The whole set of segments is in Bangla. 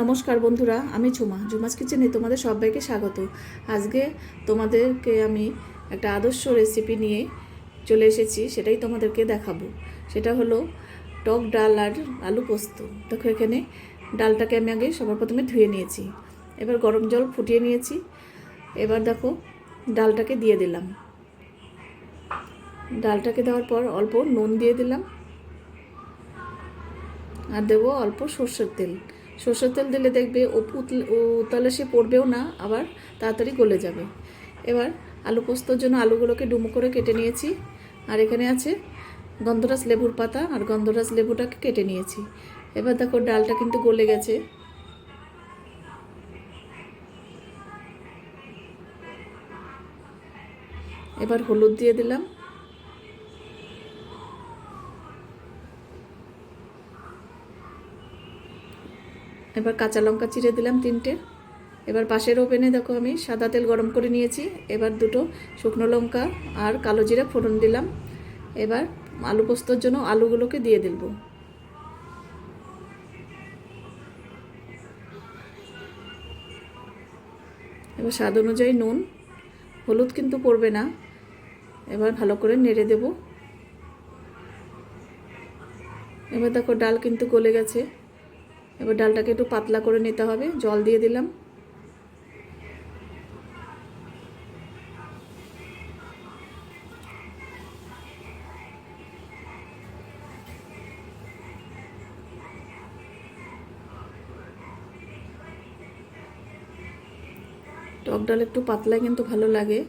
নমস্কার বন্ধুরা, আমি ঝুমা ঝুমাস কিচেনে তোমাদের সবাইকে স্বাগত। আজকে তোমাদেরকে আমি একটা আদর্শ রেসিপি নিয়ে চলে এসেছি, সেটাই তোমাদেরকে দেখাবো। সেটা হলো টক ডাল আর আলু পোস্ত। দেখো এখানে ডালটাকে আমি আগে সবার প্রথমে ধুয়ে নিয়েছি। এবার গরম জল ফুটিয়ে নিয়েছি। এবার দেখো ডালটাকে দিয়ে দিলাম। ডালটাকে দেওয়ার পর অল্প নুন দিয়ে দিলাম। আর দেবো অল্প সর্ষের তেল। সর্ষের তেল দিলে দেখবে ও উতলে সে পড়বেও না, আবার তাড়াতাড়ি গলে যাবে। এবার আলু পোস্তর জন্য আলুগুলোকে ডুমো করে কেটে নিয়েছি। আর এখানে আছে গন্ধরাজ লেবুর পাতা আর গন্ধরাজ লেবুটাকে কেটে নিয়েছি। এবার দেখো ডালটা কিন্তু গলে গেছে। এবার হলুদ দিয়ে দিলাম। এবার কাঁচা লঙ্কা চিড়ে দিলাম তিনটে। এবার পাশের ওভেনে দেখো আমি সাদা তেল গরম করে নিয়েছি। এবার দুটো শুকনো লঙ্কা আর কালো জিরা ফোড়ন দিলাম। এবার আলু পোস্তর জন্য আলুগুলোকে দিয়ে দিলব। এবার স্বাদ অনুযায়ী নুন। হলুদ কিন্তু পড়বে না। এবার ভালো করে নেড়ে দেব। এবার দেখো ডাল কিন্তু গলে গেছে। এবার ডালটাকে একটু পাতলা করে নিতে হবে, জল দিয়ে দিলাম। টক ডাল একটু পাতলা কিন্তু ভালো লাগে।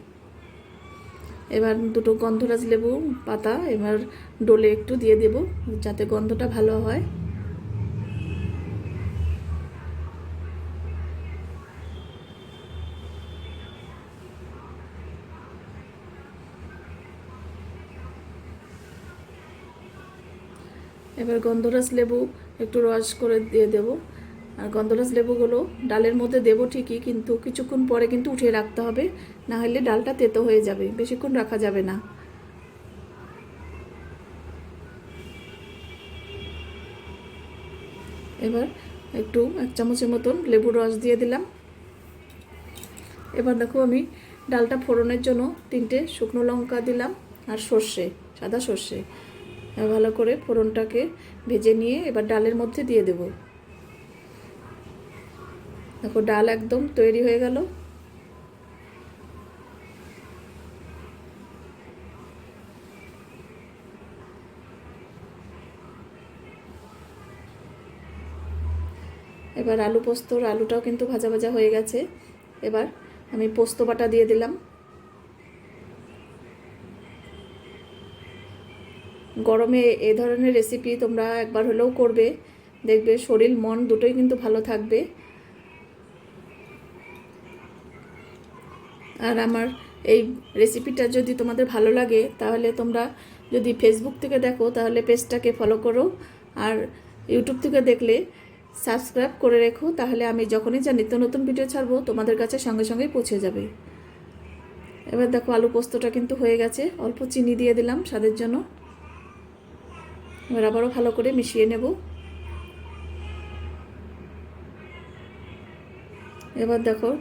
এবার দুটো গন্ধরাজ লেবু পাতা এবার ডোলে একটু দিয়ে দেব, যাতে গন্ধটা ভালো হয়। এবার গন্ধরাজ লেবু একটু রস করে দিয়ে দেব। আর গন্ধরাজ লেবুগুলো ডালের মধ্যে দেবো ঠিকই, কিন্তু কিছুক্ষণ পরে কিন্তু উঠিয়ে রাখতে হবে, না হলে ডালটা তেতো হয়ে যাবে, বেশিক্ষণ রাখা যাবে না। এবার একটু এক চামচের মতন লেবুর রস দিয়ে দিলাম। এবার দেখো আমি ডালটা ফোড়নের জন্য তিনটে শুকনো লঙ্কা দিলাম আর সর্ষে, সাদা সর্ষে। ভালো করে ফোড়নটাকে ভেজে নিয়ে এবার ডালের মধ্যে দিয়ে দেব। দেখো ডাল একদম তৈরি হয়ে গেল। এবার আলু পোস্তর আলুটাও কিন্তু ভাজা ভাজা হয়ে গেছে। এবার আমি পোস্ত বাটা দিয়ে দিলাম। গরমে এ ধরনের রেসিপি তোমরা একবার হলেও করবে। দেখবে শরীর, মন দুটোই কিন্তু ভালো থাকবে। আর আমার এই রেসিপিটা যদি তোমাদের ভালো লাগে, তাহলে তোমরা যদি ফেসবুক থেকে দেখো, তাহলে পেজটাকে ফলো করো। আর ইউটিউব থেকে দেখলে সাবস্ক্রাইব করে রেখো, তাহলে আমি যখনই যা নিত্য নতুন ভিডিও ছাড়বো, তোমাদের কাছে সঙ্গে সঙ্গে পৌঁছে যাবে। এবার দেখো আলু পোস্তটা কিন্তু হয়ে গেছে। অল্প চিনি দিয়ে দিলাম স্বাদের জন্য। এবার আবারও ভালো করে মিশিয়ে নেব। এবার দেখো,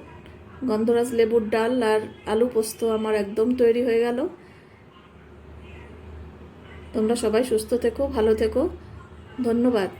গন্ধরাজ লেবুর ডাল আর আলু পোস্ত আমার একদম তৈরি হয়ে গেল। তোমরা সবাই সুস্থ থেকো, ভালো থেকো। ধন্যবাদ।